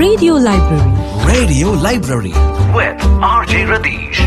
Radio Library. Radio Library. With RJ Radish.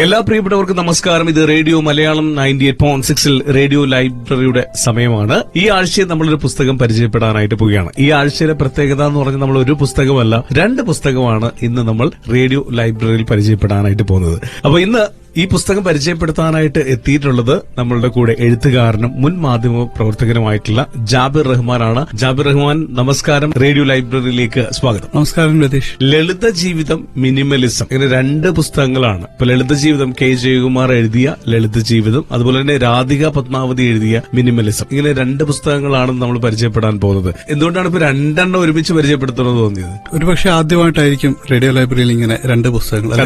എല്ലാ പ്രിയപ്പെട്ടവർക്കും നമസ്കാരം. ഇത് radio Malayalam ninety eight point സിക്സിൽ റേഡിയോ ലൈബ്രറിയുടെ സമയമാണ്. ഈ ആഴ്ചയിൽ നമ്മളൊരു പുസ്തകം പരിചയപ്പെടാനായിട്ട് പോവുകയാണ്. ഈ ആഴ്ചയിലെ പ്രത്യേകത എന്ന് പറഞ്ഞാൽ നമ്മൾ ഒരു പുസ്തകമല്ല രണ്ട് പുസ്തകമാണ് ഇന്ന് നമ്മൾ റേഡിയോ ലൈബ്രറിയിൽ പരിചയപ്പെടാനായിട്ട് പോകുന്നത്. അപ്പൊ ഇന്ന് ഈ പുസ്തകം പരിചയപ്പെടുത്താനായിട്ട് എത്തിയിട്ടുള്ളത് നമ്മളുടെ കൂടെ എഴുത്തുകാരനും മുൻ മാധ്യമ പ്രവർത്തകനുമായിട്ടുള്ള ജാബിർ റഹ്മാനാണ്. ജാബിർ റഹ്മാൻ നമസ്കാരം. റേഡിയോ ലൈബ്രറിയിലേക്ക് സ്വാഗതം. നമസ്കാരം രതീഷ്. ലളിത ജീവിതം മിനിമലിസം. ഇങ്ങനെ രണ്ട് പുസ്തകങ്ങളാണ്. ഇപ്പൊ ലളിത ജീവിതം കെ ജയകുമാർ എഴുതിയ ലളിത ജീവിതം അതുപോലെ തന്നെ രാധിക പത്മാവതി എഴുതിയ മിനിമലിസം. ഇങ്ങനെ രണ്ട് പുസ്തകങ്ങളാണ് നമ്മൾ പരിചയപ്പെടാൻ പോകുന്നത്. എന്തുകൊണ്ടാണ് ഇപ്പൊ രണ്ടെണ്ണം ഒരുമിച്ച് പരിചയപ്പെടുത്തുന്നത് തോന്നിയത്? ഒരുപക്ഷെ ആദ്യമായിട്ടായിരിക്കും റേഡിയോ ലൈബ്രറിയിൽ ഇങ്ങനെ രണ്ട് പുസ്തകങ്ങൾ.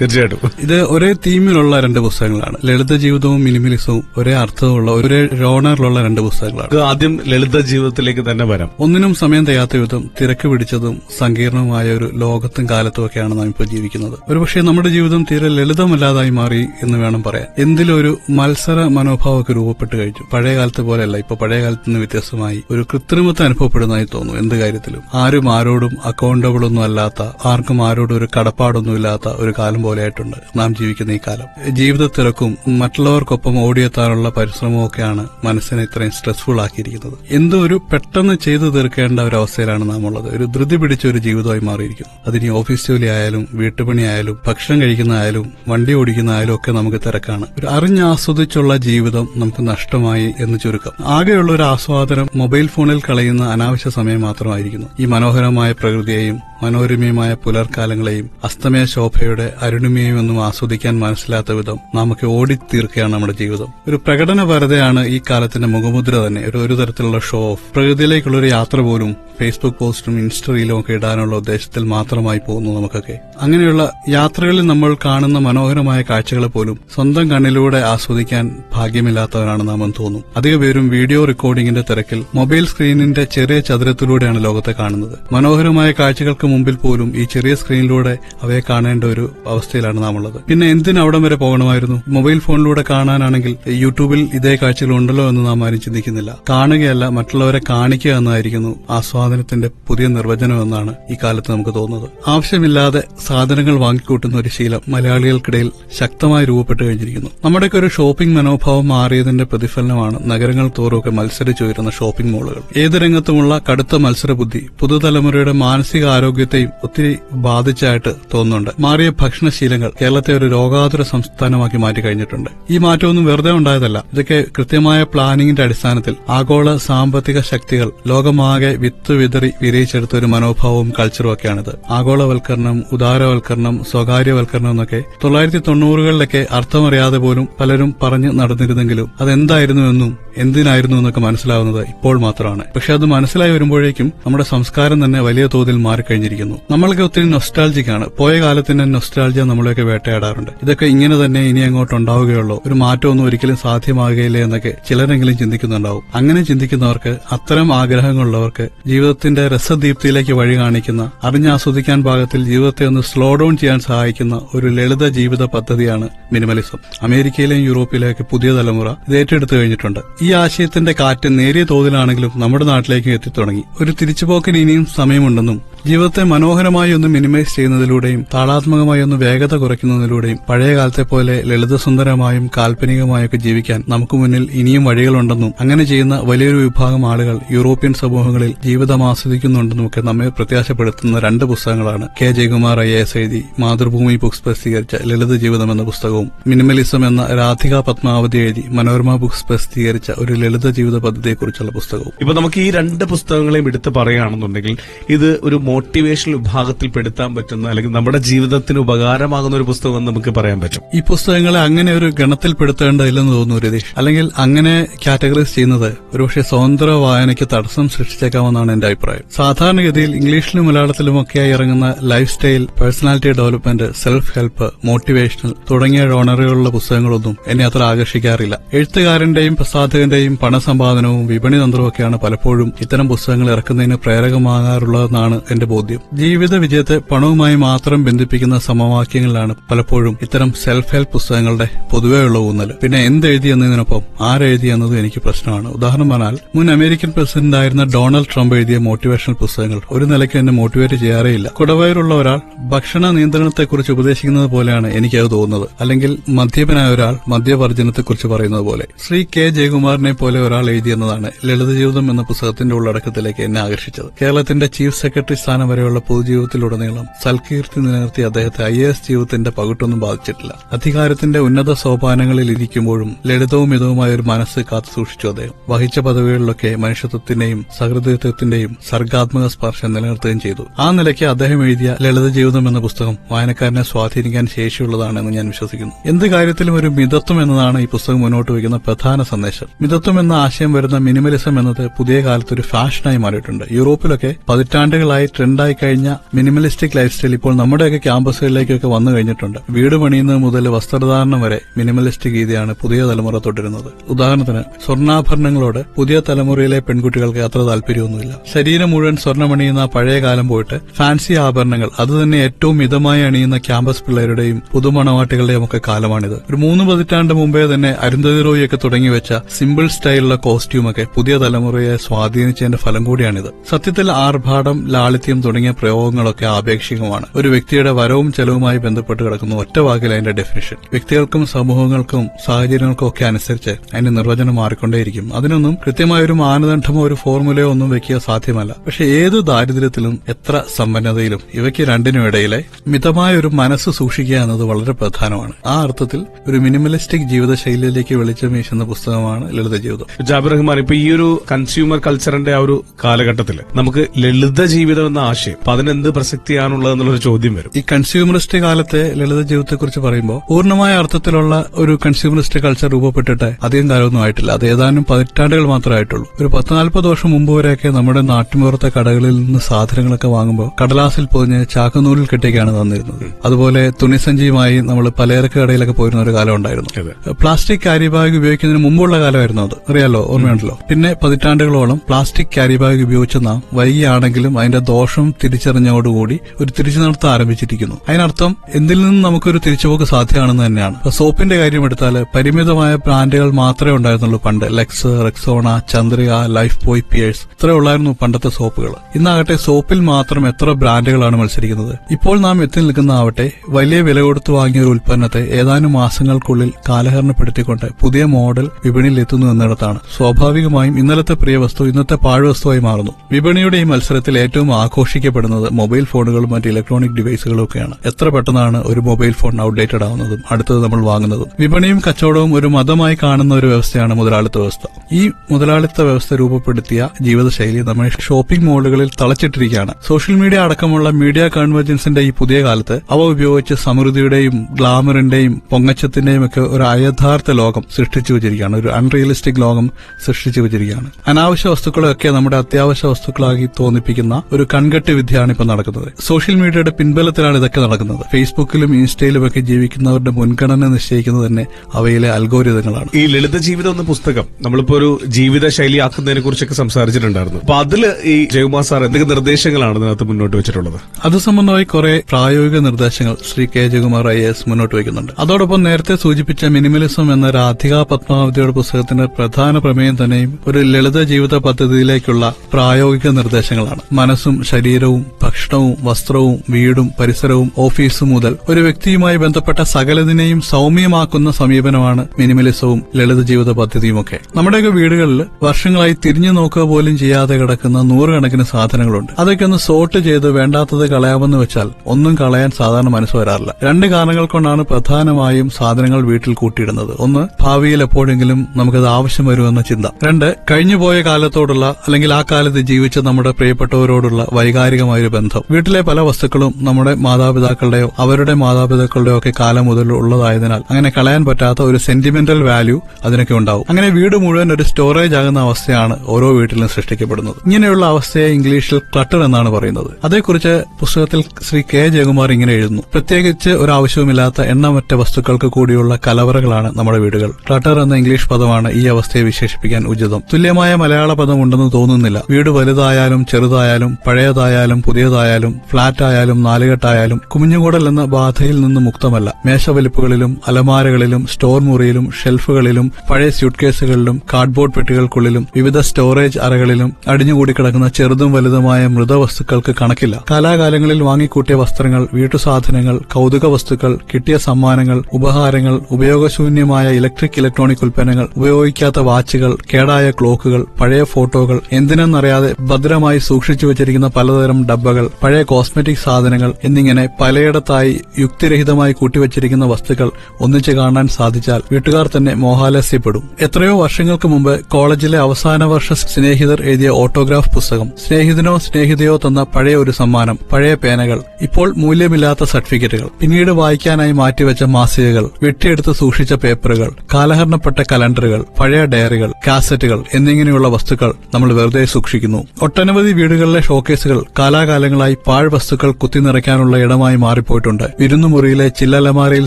തീർച്ചയായിട്ടും. ഇത് ഒരേ തീമിലുള്ള രണ്ട് പുസ്തകങ്ങളാണ്. ലളിത ജീവിതവും മിനിമലിസവും ഒരേ അർത്ഥമുള്ള ഒരേ രോണറിലുള്ള രണ്ട് പുസ്തകങ്ങളാണ്. ആദ്യം ലളിത ജീവിതത്തിലേക്ക് തന്നെ വരാം. ഒന്നിനും സമയം തികയാത്ത വിധം തിരക്ക് പിടിച്ചതും സങ്കീർണവുമായ ഒരു ലോകത്തും കാലത്തും ഒക്കെയാണ് നാം ഇപ്പോൾ ജീവിക്കുന്നത്. ഒരുപക്ഷെ നമ്മുടെ ജീവിതം തീരെ ലളിതമല്ലാതായി മാറി എന്ന് വേണം പറയാൻ. എന്തിലും ഒരു മത്സര മനോഭാവമൊക്കെ രൂപപ്പെട്ട് കഴിഞ്ഞു. പഴയ കാലത്ത് പോലെയല്ല ഇപ്പൊ പഴയ കാലത്ത് നിന്ന് വ്യത്യസ്തമായി ഒരു കൃത്രിമത്വം അനുഭവപ്പെടുന്നതായി തോന്നുന്നു. എന്ത് കാര്യത്തിലും. ആരും ആരോടും അക്കൗണ്ടബിൾ ഒന്നും അല്ലാത്ത ആർക്കും ആരോടും ഒരു കടപ്പാടൊന്നും ഇല്ലാത്ത ഒരു കാലം പോലെയായിട്ടുണ്ട് നാം ജീവിക്കുന്ന ഈ കാലം. ജീവിത തിരക്കും മറ്റുള്ളവർക്കൊപ്പം ഓടിയെത്താനുള്ള പരിശ്രമമൊക്കെയാണ് മനസ്സിനെ ഇത്രയും സ്ട്രെസ്ഫുൾ ആക്കിയിരിക്കുന്നത്. എന്തോ ഒരു പെട്ടെന്ന് ചെയ്തു തീർക്കേണ്ട ഒരു അവസ്ഥയിലാണ് നാം ഉള്ളത് ഒരു ധൃതി പിടിച്ച ഒരു ജീവിതമായി മാറിയിരിക്കുന്നു. അതിനി ഓഫീസ് ജോലി ആയാലും വീട്ടുപണി ആയാലും ഭക്ഷണം കഴിക്കുന്നതായാലും വണ്ടി ഓടിക്കുന്നതായാലും ഒക്കെ നമുക്ക് തിരക്കാണ്. ഒരു അറിഞ്ഞാസ്വദിച്ചുള്ള ജീവിതം നമുക്ക് നഷ്ടമായി എന്ന് ചുരുക്കം. ആകെയുള്ള ഒരു ആസ്വാദനം മൊബൈൽ ഫോണിൽ കളയുന്ന അനാവശ്യ സമയം മാത്രമായിരിക്കുന്നു. ഈ മനോഹരമായ പ്രകൃതിയെയും മനോരമയുമായ പുലർക്കാലങ്ങളെയും അസ്തമയ ശോഭയുടെ അരുണിമയും ഒന്നും ആസ്വദിക്കാൻ മനസ്സിലാത്ത വിധം നമുക്ക് ഓടിത്തീർക്കുകയാണ് നമ്മുടെ ജീവിതം. ഒരു പ്രകടന വരതയാണ് ഈ കാലത്തിന്റെ മുഖമുദ്ര തന്നെ. ഒരു ഒരു തരത്തിലുള്ള ഷോ ഓഫ് പ്രകൃതിയിലേക്കുള്ള ഒരു യാത്ര പോലും ഫേസ്ബുക്ക് പോസ്റ്റും ഇൻസ്റ്റയിലും ഒക്കെ ഇടാനുള്ള ഉദ്ദേശത്തിൽ മാത്രമായി പോകുന്നു നമുക്കൊക്കെ. അങ്ങനെയുള്ള യാത്രകളിൽ നമ്മൾ കാണുന്ന മനോഹരമായ കാഴ്ചകളെ പോലും സ്വന്തം കണ്ണിലൂടെ ആസ്വദിക്കാൻ ഭാഗ്യമില്ലാത്തവരാണ് നാം തോന്നും. അധിക പേരും വീഡിയോ റെക്കോർഡിംഗിന്റെ തിരക്കിൽ മൊബൈൽ സ്ക്രീനിന്റെ ചെറിയ ചതുരത്തിലൂടെയാണ് ലോകത്തെ കാണുന്നത്. മനോഹരമായ കാഴ്ചകൾക്ക് മുമ്പിൽ പോലും ഈ ചെറിയ സ്ക്രീനിലൂടെ അവയെ കാണേണ്ട ഒരു അവസ്ഥയിലാണ് നാം ഉള്ളത്. പിന്നെ എന്തിന് അവിടം വരെ പോകണമായിരുന്നു? മൊബൈൽ ഫോണിലൂടെ കാണാനാണെങ്കിൽ യൂട്യൂബിൽ ഇതേ കാഴ്ചകൾ ഉണ്ടല്ലോ എന്ന് നാം ആരും ചിന്തിക്കുന്നില്ല കാണുകയല്ല മറ്റുള്ളവരെ കാണിക്കുക എന്നായിരിക്കുന്നു ആസ്വാദനത്തിന്റെ പുതിയ നിർവചനം എന്നാണ് ഈ കാലത്ത് നമുക്ക് തോന്നുന്നത്. ആവശ്യമില്ലാതെ സാധനങ്ങൾ വാങ്ങിക്കൂട്ടുന്ന ഒരു ശീലം മലയാളികൾക്കിടയിൽ ശക്തമായി രൂപപ്പെട്ടു കഴിഞ്ഞിരിക്കുന്നു. നമ്മുടെയൊക്കെ ഒരു ഷോപ്പിംഗ് മനോഭാവം മാറിയതിന്റെ പ്രതിഫലനമാണ് നഗരങ്ങൾ തോറുമൊക്കെ മത്സരിച്ചു വരുന്ന ഷോപ്പിംഗ് മാളുകൾ. ഏത് രംഗത്തുമുള്ള കടുത്ത മത്സരബുദ്ധി പുതുതലമുറയുടെ മാനസിക ആരോഗ്യത്തെയും ഒത്തിരി ബാധിച്ചായിട്ട് തോന്നുന്നുണ്ട്. മാറിയ ഭക്ഷണശീലങ്ങൾ കേരളത്തെ ഒരു രോഗാതുര സംസ്ഥാനമാക്കി മാറ്റി കഴിഞ്ഞിട്ടുണ്ട്. ഈ മാറ്റമൊന്നും വെറുതെ ഉണ്ടായതല്ല. ഇതൊക്കെ കൃത്യമായ പ്ലാനിങ്ങിന്റെ അടിസ്ഥാനത്തിൽ ആഗോള സാമ്പത്തിക ശക്തികൾ ലോകമാകെ വിത്ത് വിതറി വിരയിച്ചെടുത്ത ഒരു മനോഭാവവും കൾച്ചറും ഒക്കെയാണിത്. ആഗോളവൽക്കരണം ഉദാരവൽക്കരണം സ്വകാര്യവൽക്കരണം എന്നൊക്കെ തൊള്ളായിരത്തി തൊണ്ണൂറുകളിലൊക്കെ അർത്ഥമറിയാതെ പോലും പലരും പറഞ്ഞു നടന്നിരുന്നെങ്കിലും അതെന്തായിരുന്നുവെന്നും എന്തിനായിരുന്നു എന്നൊക്കെ മനസ്സിലാവുന്നത് ഇപ്പോൾ മാത്രമാണ്. പക്ഷെ അത് മനസ്സിലായി വരുമ്പോഴേക്കും നമ്മുടെ സംസ്കാരം തന്നെ വലിയ തോതിൽ മാറിക്കഴിഞ്ഞിരിക്കുന്നു. നമ്മളൊക്കെ ഒത്തിരി നൊസ്റ്റാൾജിക്കാണ് പോയ കാലത്തിന്റെ നൊസ്റ്റാൾജിയ നമ്മളെയൊക്കെ വേട്ടയാടാറുണ്ട്. ഇതൊക്കെ ഇങ്ങനെ തന്നെ ഇനി അങ്ങോട്ട് ഉണ്ടാവുകയുള്ളൂ. ഒരു മാറ്റമൊന്നും ഒരിക്കലും സാധ്യമാകുകയില്ല എന്നൊക്കെ ചിലരെങ്കിലും ചിന്തിക്കുന്നുണ്ടാവും. അങ്ങനെ ചിന്തിക്കുന്നവർക്ക് അത്തരം ആഗ്രഹങ്ങളുള്ളവർക്ക് ജീവിതത്തിന്റെ രസദീപ്തിയിലേക്ക് വഴി കാണിക്കുന്ന അറിഞ്ഞാസ്വദിക്കാൻ പാകത്തിൽ ജീവിതത്തെ ഒന്ന് സ്ലോ ഡൗൺ ചെയ്യാൻ സഹായിക്കുന്ന ഒരു ലളിത ജീവിത പദ്ധതിയാണ് മിനിമലിസം. അമേരിക്കയിലെയും യൂറോപ്പിലെയൊക്കെ പുതിയ തലമുറ ഇത് ഏറ്റെടുത്തു കഴിഞ്ഞിട്ടുണ്ട്. ഈ ആശയത്തിന്റെ കാറ്റ് നേരിയ തോതിലാണെങ്കിലും നമ്മുടെ നാട്ടിലേക്ക് എത്തിത്തുടങ്ങി. ഒരു തിരിച്ചുപോക്കിന് ഇനിയും സമയമുണ്ടെന്നും ജീവിതത്തെ മനോഹരമായി ഒന്ന് മിനിമൈസ് ചെയ്യുന്നതിലൂടെയും താളാത്മകമായി ഒന്ന് വേഗത കുറയ്ക്കുന്നതിലൂടെയും പഴയ കാലത്തെ പോലെ ലളിതസുന്ദരമായും കാൽപ്പനികമായൊക്കെ ജീവിക്കാൻ നമുക്ക് മുന്നിൽ ഇനിയും വഴികളുണ്ടെന്നും അങ്ങനെ ചെയ്യുന്ന വലിയൊരു വിഭാഗം ആളുകൾ യൂറോപ്യൻ സമൂഹങ്ങളിൽ ജീവിതം ആസ്വദിക്കുന്നുണ്ടെന്നും ഒക്കെ നമ്മെ പ്രത്യാശപ്പെടുത്തുന്ന രണ്ട് പുസ്തകങ്ങളാണ്. കെ. ജയകുമാർ ഐ. എസ്. എഴുതി മാതൃഭൂമി ബുക്സ് പ്രസിദ്ധീകരിച്ച ലളിത ജീവിതം എന്ന പുസ്തകവും മിനിമലിസം എന്ന രാധിക പത്മാവതി എഴുതി മനോരമ ബുക്സ് പ്രസിദ്ധീകരിച്ച ഒരു ലളിത ജീവിത പദ്ധതിയെക്കുറിച്ചുള്ള പുസ്തകവും. ഇപ്പൊ നമുക്ക് ഈ രണ്ട് പുസ്തകങ്ങളെയും എടുത്ത് പറയുകയാണെന്നുണ്ടെങ്കിൽ ഇത് ഒരു മോട്ടിവേഷണൽ വിഭാഗത്തിൽ പെടുത്താൻ പറ്റുന്ന അല്ലെങ്കിൽ നമ്മുടെ ജീവിതത്തിന് ഉപകാരമാകുന്ന ഒരു പുസ്തകം എന്ന് നമുക്ക് പറയാൻ പറ്റും. ഈ പുസ്തകങ്ങളെ അങ്ങനെ ഒരു ഗണത്തിൽ പെടുത്തേണ്ടതില്ലെന്ന് തോന്നുന്നു രതീഷ്. അല്ലെങ്കിൽ അങ്ങനെ കാറ്റഗറൈസ് ചെയ്യുന്നത് ഒരുപക്ഷെ സ്വതന്ത്ര വായനയ്ക്ക് തടസ്സം സൃഷ്ടിച്ചേക്കാമെന്നാണ് എന്റെ അഭിപ്രായം. സാധാരണഗതിയിൽ ഇംഗ്ലീഷിലും മലയാളത്തിലും ഒക്കെയായി ഇറങ്ങുന്ന lifestyle personality development self help motivational തുടങ്ങിയ ഡോണറുകളുള്ള പുസ്തകങ്ങളൊന്നും എന്നെ അത്ര ആകർഷിക്കാറില്ല. എഴുത്തുകാരന്റെയും പ്രസാധകന്റെയും പണസമ്പാദനവും വിപണി തന്ത്രവും ഒക്കെയാണ് പലപ്പോഴും ഇത്തരം പുസ്തകങ്ങൾ ഇറക്കുന്നതിന് പ്രേരകമാകാറുള്ളതെന്നാണ് എന്റെ എന്റെ ബോധ്യം. ജീവിത വിജയത്തെ പണവുമായി മാത്രം ബന്ധിപ്പിക്കുന്ന സമവാക്യങ്ങളിലാണ് പലപ്പോഴും ഇത്തരം സെൽഫ് ഹെൽപ്പ് പുസ്തകങ്ങളുടെ പൊതുവെയുള്ള ഊന്നൽ. പിന്നെ എന്തെഴുതി എന്നതിനൊപ്പം ആരെഴുതി എന്നതും എനിക്ക് പ്രശ്നമാണ്. ഉദാഹരണം പറഞ്ഞാൽ മുൻ അമേരിക്കൻ പ്രസിഡന്റ് ആയിരുന്ന ഡൊണാൾഡ് ട്രംപ് എഴുതിയ മോട്ടിവേഷണൽ പുസ്തകങ്ങൾ ഒരു നിലയ്ക്ക് എന്നെ മോട്ടിവേറ്റ് ചെയ്യാറേയില്ല. കുടവയറുള്ള ഒരാൾ ഭക്ഷണ നിയന്ത്രണത്തെക്കുറിച്ച് ഉപദേശിക്കുന്നത് പോലെയാണ് എനിക്കത് തോന്നുന്നത്. അല്ലെങ്കിൽ മദ്യപനായ ഒരാൾ മദ്യവർജനത്തെക്കുറിച്ച് പറയുന്നത് പോലെ. ശ്രീ കെ ജയകുമാറിനെ പോലെ ഒരാൾ എഴുതിയെന്നതാണ് ലളിത ജീവിതം എന്ന പുസ്തകത്തിന്റെ ഉള്ളടക്കത്തിലേക്ക് എന്നെ ആകർഷിച്ചത്. കേരളത്തിന്റെ ചീഫ് സെക്രട്ടറി സ്ഥാനം വരെയുള്ള പൊതുജീവിതത്തിലുടനീളം സൽകീർത്തി നിലനിർത്തി അദ്ദേഹത്തെ ഐ എസ് ജീവിതത്തിന്റെ പകിട്ടൊന്നും ബാധിച്ചിട്ടില്ല. അധികാരത്തിന്റെ ഉന്നത സോപാനങ്ങളിൽ ഇരിക്കുമ്പോഴും ലളിതവും മിതവുമായ ഒരു മനസ്സ് കാത്തു സൂക്ഷിച്ചു അദ്ദേഹം. വഹിച്ച പദവികളിലൊക്കെ മനുഷ്യത്വത്തിന്റെയും സഹൃദയത്വത്തിന്റെയും സർഗാത്മക സ്പർശം നിലനിർത്തുകയും ചെയ്തു. ആ നിലയ്ക്ക് അദ്ദേഹം എഴുതിയ ലളിത ജീവിതം എന്ന പുസ്തകം വായനക്കാരനെ സ്വാധീനിക്കാൻ ശേഷിയുള്ളതാണെന്ന് ഞാൻ വിശ്വസിക്കുന്നു. എന്ത് കാര്യത്തിലും ഒരു മിതത്വം എന്നതാണ് ഈ പുസ്തകം മുന്നോട്ട് വയ്ക്കുന്ന പ്രധാന സന്ദേശം. മിതത്വം എന്ന ആശയം വരുന്ന മിനിമലിസം എന്നത് പുതിയ കാലത്ത് ഒരു ഫാഷനായി മാറിയിട്ടുണ്ട്. യൂറോപ്പിലൊക്കെ പതിറ്റാണ്ടുകളായി ട്രെൻഡായി കഴിഞ്ഞ മിനിമലിസ്റ്റിക് ലൈഫ് സ്റ്റൈൽ ഇപ്പോൾ നമ്മുടെയൊക്കെ ക്യാമ്പസുകളിലേക്കൊക്കെ വന്നു കഴിഞ്ഞിട്ടുണ്ട്. വീട് പണിയുന്നത് മുതൽ വസ്ത്രധാരണം വരെ മിനിമലിസ്റ്റിക് രീതിയാണ് പുതിയ തലമുറ തുടരുന്നത്. ഉദാഹരണത്തിന് സ്വർണാഭരണങ്ങളോട് പുതിയ തലമുറയിലെ പെൺകുട്ടികൾക്ക് അത്ര താല്പര്യമൊന്നുമില്ല. ശരീരം മുഴുവൻ സ്വർണമണിയുന്ന പഴയ കാലം പോയിട്ട് ഫാൻസി ആഭരണങ്ങൾ അത് തന്നെ ഏറ്റവും മിതമായി അണിയുന്ന ക്യാമ്പസ് പിള്ളേരുടെയും പുതുമണവാട്ടികളുടെയും ഒക്കെ കാലമാണിത്. ഒരു മൂന്ന് പതിറ്റാണ്ട് മുമ്പേ തന്നെ അരുന്ധതി റോയിയൊക്കെ തുടങ്ങി വെച്ച സിമ്പിൾ സ്റ്റൈലുള്ള കോസ്റ്റ്യൂമൊക്കെ പുതിയ തലമുറയെ സ്വാധീനിച്ചതിന്റെ ഫലം കൂടിയാണിത്. സത്യത്തിൽ ആർഭാടം ലാളിത്യം തുടങ്ങിയ പ്രയോഗങ്ങളൊക്കെ ആപേക്ഷികമാണ്. ഒരു വ്യക്തിയുടെ വരവും ചെലവുമായി ബന്ധപ്പെട്ട് കിടക്കുന്ന ഒറ്റ വാക്കിൽ അതിന്റെ ഡെഫിനിഷൻ വ്യക്തികൾക്കും സമൂഹങ്ങൾക്കും സാഹചര്യങ്ങൾക്കും ഒക്കെ അനുസരിച്ച് അതിന്റെ നിർവചനം മാറിക്കൊണ്ടേയിരിക്കും. അതിനൊന്നും കൃത്യമായ ഒരു മാനദണ്ഡമോ ഒരു ഫോർമുലയോ ഒന്നും വെക്കുക സാധ്യമല്ല. പക്ഷെ ഏത് ദാരിദ്ര്യത്തിലും എത്ര സമ്പന്നതയിലും ഇവയ്ക്ക് രണ്ടിനും ഇടയിലെ മിതമായ ഒരു മനസ്സ് സൂക്ഷിക്കുക എന്നത് വളരെ പ്രധാനമാണ്. ആ അർത്ഥത്തിൽ ഒരു മിനിമലിസ്റ്റിക് ജീവിതശൈലിയിലേക്ക് വെളിച്ചം വീശുന്ന പുസ്തകമാണ് ലളിത ജീവിതം. ജാബിർ റഹ്മാൻ ഇപ്പൊ ഈ ഒരു കൺസ്യൂമർ കൾച്ചറിന്റെ ആ ഒരു കാലഘട്ടത്തിൽ നമുക്ക് ലളിത ജീവിതം എന്ന ആശയം. അപ്പൊ അതിനെന്ത് പ്രസക്തിയാണുള്ളത് എന്നുള്ള ചോദ്യം വരും. ഈ കൺസ്യൂമറിസ്റ്റ് കാലത്തെ ലളിത ജീവിതത്തെക്കുറിച്ച് പറയുമ്പോൾ പൂർണമായ അർത്ഥത്തിലുള്ള ഒരു കൺസ്യൂമറിസ്റ്റ് കൾച്ചർ രൂപപ്പെട്ടിട്ട് അധികം കാലമൊന്നും ആയിട്ടില്ല. അത് ഏതാനും പതിറ്റാണ്ടുകൾ മാത്രമേ ആയിട്ടുള്ളൂ. ഒരു പത്ത് നാൽപ്പത് വർഷം മുമ്പ് വരെയൊക്കെ നമ്മുടെ നാട്ടിൻപുറത്തെ കടകളിൽ നിന്ന് സാധനങ്ങളൊക്കെ വാങ്ങുമ്പോൾ കടലാസിൽ പൊതിഞ്ഞ് ചാക്കുനൂലിൽ കെട്ടിയൊക്കെയാണ് തന്നിരുന്നത്. അതുപോലെ തുണിസഞ്ചിയുമായി നമ്മൾ പലചരക്ക് കടയിലൊക്കെ പോയിരുന്ന ഒരു കാലം ഉണ്ടായിരുന്നു. പ്ലാസ്റ്റിക് ക്യാരി ബാഗ് ഉപയോഗിക്കുന്നതിന് മുമ്പുള്ള കാലമായിരുന്നു അത്. അറിയാലോ? ഓർമ്മയുണ്ടല്ലോ? പിന്നെ പതിറ്റാണ്ടുകളോളം പ്ലാസ്റ്റിക് ക്യാരി ബാഗ് ഉപയോഗിച്ച നാം വൈകിയാണെങ്കിലും അതിന്റെ ദോഷം തിരിച്ചറിഞ്ഞോടുകൂടി ഒരു തിരിച്ചു നടത്തം ആരംഭിച്ചിരിക്കുന്നു. അതിനർത്ഥം എന്തിൽ നിന്നും നമുക്കൊരു തിരിച്ചുപോക്ക് സാധ്യമാണെന്ന് തന്നെയാണ്. സോപ്പിന്റെ കാര്യം എടുത്താൽ പരിമിതമായ ബ്രാൻഡുകൾ മാത്രമേ ഉണ്ടായിരുന്നുള്ളൂ പണ്ട്. Lux Rexona Chandrika Lifebuoy Pears ഇത്ര ഉള്ളായിരുന്നു പണ്ടത്തെ സോപ്പുകൾ. ഇന്നാകട്ടെ സോപ്പിൽ മാത്രം എത്ര ബ്രാൻഡുകളാണ് മത്സരിക്കുന്നത്. ഇപ്പോൾ നാം എത്തി നിൽക്കുന്ന ആവട്ടെ വലിയ വില കൊടുത്ത് വാങ്ങിയ ഒരു ഉൽപ്പന്നത്തെ ഏതാനും മാസങ്ങൾക്കുള്ളിൽ കാലഹരണപ്പെടുത്തിക്കൊണ്ട് പുതിയ മോഡൽ വിപണിയിൽ എത്തുന്നു എന്നിടത്താണ്. സ്വാഭാവികമായും ഇന്നലത്തെ പ്രിയ വസ്തു ഇന്നത്തെ പാഴ്വസ്തുവായി മാറുന്നു. വിപണിയുടെ ഈ മത്സരത്തിൽ ഏറ്റവും ആഘോഷിക്കപ്പെടുന്നത് മൊബൈൽ ഫോണുകളും മറ്റ് ഇലക്ട്രോണിക് ഡിവൈസുകളും ഒക്കെയാണ്. എത്ര പെട്ടെന്നാണ് ഒരു മൊബൈൽ ഫോൺ ഔട്ട്ഡേറ്റഡ് ആവുന്നതും അടുത്തത് നമ്മൾ വാങ്ങുന്നതും. വിപണിയും കച്ചവടവും ഒരു മതമായി കാണുന്ന ഒരു വ്യവസ്ഥയാണ് മുതലാളിത്ത വ്യവസ്ഥ. ഈ മുതലാളിത്ത വ്യവസ്ഥ രൂപപ്പെടുത്തിയ ജീവിതശൈലി നമ്മൾ ഷോപ്പിംഗ് മോളുകളിൽ തളച്ചിട്ടിരിക്കുകയാണ്. സോഷ്യൽ മീഡിയ അടക്കമുള്ള മീഡിയ കൺവെർജൻസിന്റെ ഈ പുതിയ കാലത്ത് അവ ഉപയോഗിച്ച് സമൃദ്ധിയുടെയും ഗ്ലാമറിന്റെയും പൊങ്ങച്ചത്തിന്റെയും ഒക്കെ ഒരു അയഥാർത്ഥ ലോകം സൃഷ്ടിച്ചു വെച്ചിരിക്കുകയാണ്. ഒരു അൺറിയലിസ്റ്റിക് ലോകം സൃഷ്ടിച്ചു വെച്ചിരിക്കുകയാണ്. അനാവശ്യ വസ്തുക്കളൊക്കെ നമ്മുടെ അത്യാവശ്യ വസ്തുക്കളാക്കി തോന്നിപ്പിക്കുന്ന ഒരു കൺകെട്ട് വിദ്യയാണ് ഇപ്പൊ നടക്കുന്നത്. സോഷ്യൽ മീഡിയയുടെ പിൻബലത്തിലാണ് ഇതൊക്കെ നടക്കുന്നത്. ഫേസ്ബുക്കിലും ഇൻസ്റ്റയിലും ഒക്കെ ജീവിക്കുന്നവരുടെ മുൻഗണന നിശ്ചയിക്കുന്നത് തന്നെ അവയിലെ അൽഗോരിതങ്ങളാണ്. ഈ ലളിത ജീവിതം എന്ന പുസ്തകം നമ്മളിപ്പോ ഒരു ജീവിത ശൈലി ആക്കുന്നതിനെ കുറിച്ചൊക്കെ സംസാരിച്ചിട്ടുണ്ടായിരുന്നു. അപ്പൊ അതിൽ ഈ ജയകുമാർ സാർ എന്തൊക്കെ നിർദ്ദേശങ്ങളാണ് ഇതിനകത്ത് മുന്നോട്ട് വെച്ചിട്ടുള്ളത്? അത് സംബന്ധമായി കുറെ പ്രായോഗിക നിർദ്ദേശങ്ങൾ Shri K Jayakumar I S മുന്നോട്ട് വയ്ക്കുന്നുണ്ട്. അതോടൊപ്പം നേരത്തെ സൂചിപ്പിച്ച മിനിമലിസം എന്ന രാധിക പത്മാവതിയുടെ പുസ്തകത്തിന്റെ പ്രധാന പ്രമേയം തന്നെയും ഒരു ലളിത ജീവിത പദ്ധതിയിലേക്കുള്ള പ്രായോഗിക നിർദ്ദേശങ്ങളാണ്. മനസ്സും ശരീരവും ഭക്ഷണവും വസ്ത്രവും വീടും പരിസരവും ഓഫീസും മുതൽ ഒരു വ്യക്തിയുമായി ബന്ധപ്പെട്ട സകലതിനെയും സൗമ്യമാക്കുന്ന സമീപനമാണ് മിനിമലിസവും ലളിത ജീവിത പദ്ധതിയുമൊക്കെ. നമ്മുടെയൊക്കെ വീടുകളിൽ വർഷങ്ങളായി തിരിഞ്ഞു നോക്കുക പോലും ചെയ്യാതെ കിടക്കുന്ന നൂറുകണക്കിന് സാധനങ്ങളുണ്ട്. അതൊക്കെ ഒന്ന് സോർട്ട് ചെയ്ത് വേണ്ടാത്തത് കളയാമെന്ന് വെച്ചാൽ ഒന്നും കളയാൻ സാധാരണ മനസ്സ് വരാറില്ല. രണ്ട് കാരണങ്ങൾ കൊണ്ടാണ് പ്രധാനമായും സാധനങ്ങൾ വീട്ടിൽ കൂട്ടിയിടുന്നത്. ഒന്ന് ഭാവിയിൽ എപ്പോഴെങ്കിലും നമുക്കത് ആവശ്യം വരുമെന്ന ചിന്ത. രണ്ട് കഴിഞ്ഞുപോയ കാലത്തോടുള്ള അല്ലെങ്കിൽ ആ കാലത്ത് ജീവിച്ച നമ്മുടെ പ്രിയപ്പെട്ടവരോടുള്ള വൈകാരികമായ ഒരു ബന്ധം. വീട്ടിലെ പല വസ്തുക്കളും നമ്മുടെ മാതാപിതാക്കളുടെയോ അവരുടെ മാതാപിതാക്കളുടെയോ ഒക്കെ കാലം മുതൽ ഉള്ളതായതിനാൽ അങ്ങനെ കളയാൻ പറ്റാത്ത ഒരു സെന്റിമെന്റൽ വാല്യൂ അതിനൊക്കെ ഉണ്ടാവും. അങ്ങനെ വീട് മുഴുവൻ ഒരു സ്റ്റോറേജ് ആകുന്ന അവസ്ഥയാണ് ഓരോ വീട്ടിലും സൃഷ്ടിക്കപ്പെടുന്നത്. ഇങ്ങനെയുള്ള അവസ്ഥയെ ഇംഗ്ലീഷിൽ ക്ലട്ടർ എന്നാണ് പറയുന്നത്. അതേക്കുറിച്ച് പുസ്തകത്തിൽ ശ്രീ കെ ജയകുമാർ ഇങ്ങനെ എഴുതുന്നു. പ്രത്യേകിച്ച് ഒരു ആവശ്യവുമില്ലാത്ത എണ്ണമറ്റ വസ്തുക്കൾക്ക് കൂടിയുള്ള കലവറകളാണ് നമ്മുടെ വീടുകൾ. ക്ലട്ടർ എന്ന ഇംഗ്ലീഷ് പദമാണ് ഈ അവസ്ഥയെ വിശേഷിപ്പിക്കാൻ ഉചിതം. തുല്യമായ മലയാള പദം ഉണ്ടെന്ന് തോന്നുന്നില്ല. വീട് വലുതായാലും ചെറുതായാലും പഴയ പഴയതായാലും പുതിയതായാലും ഫ്ളാറ്റ് ആയാലും നാലുകെട്ടായാലും കുമിഞ്ഞുകൂടൽ എന്ന ബാധയിൽ നിന്ന് മുക്തമല്ല. മേശവലിപ്പുകളിലും അലമാരകളിലും സ്റ്റോർ മുറിയിലും ഷെൽഫുകളിലും പഴയ സ്യൂട്ട് കേസുകളിലും കാർഡ്ബോർഡ് പെട്ടികൾക്കുള്ളിലും വിവിധ സ്റ്റോറേജ് അറകളിലും അടിഞ്ഞുകൂടി കിടക്കുന്ന ചെറുതും വലുതുമായ മൃതവസ്തുക്കൾക്ക് കണക്കില്ല. കാലാകാലങ്ങളിൽ വാങ്ങിക്കൂട്ടിയ വസ്ത്രങ്ങൾ വീട്ടുസാധനങ്ങൾ കൗതുക വസ്തുക്കൾ കിട്ടിയ സമ്മാനങ്ങൾ ഉപഹാരങ്ങൾ ഉപയോഗശൂന്യമായ ഇലക്ട്രിക് ഇലക്ട്രോണിക് ഉൽപ്പന്നങ്ങൾ ഉപയോഗിക്കാത്ത വാച്ചുകൾ കേടായ ക്ലോക്കുകൾ പഴയ ഫോട്ടോകൾ എന്തിനെന്നറിയാതെ ഭദ്രമായി സൂക്ഷിച്ചു വെച്ചിരിക്കുന്ന പലതരം ഡബ്ബകൾ പഴയ കോസ്മെറ്റിക് സാധനങ്ങൾ എന്നിങ്ങനെ പലയിടത്തായി യുക്തിരഹിതമായി കൂട്ടിവച്ചിരിക്കുന്ന വസ്തുക്കൾ ഒന്നിച്ചു കാണാൻ സാധിച്ചാൽ വീട്ടുകാർ തന്നെ മോഹാലസ്യപ്പെടും. എത്രയോ വർഷങ്ങൾക്ക് മുമ്പ് കോളേജിലെ അവസാന വർഷ സ്നേഹിതർ എഴുതിയ ഓട്ടോഗ്രാഫ് പുസ്തകം സ്നേഹിതനോ സ്നേഹിതയോ തന്ന പഴയ ഒരു സമ്മാനം പഴയ പേനകൾ ഇപ്പോൾ മൂല്യമില്ലാത്ത സർട്ടിഫിക്കറ്റുകൾ പിന്നീട് വായിക്കാനായി മാറ്റിവെച്ച മാസികകൾ വെട്ടിയെടുത്ത് സൂക്ഷിച്ച പേപ്പറുകൾ കാലഹരണപ്പെട്ട കലണ്ടറുകൾ പഴയ ഡയറികൾ കാസറ്റുകൾ എന്നിങ്ങനെയുള്ള വസ്തുക്കൾ നമ്മൾ വെറുതെ സൂക്ഷിക്കുന്നു. ഒട്ടനവധി വീടുകളിലെ ഷോക്കേസുകൾ കാലാകാലങ്ങളായി പാഴ് വസ്തുക്കൾ കുത്തിനിറയ്ക്കാനുള്ള ഇടമായി മാറിപ്പോയിട്ടുണ്ട്. വിരുന്നുമുറിയിലെ ചില്ലലമാരയിൽ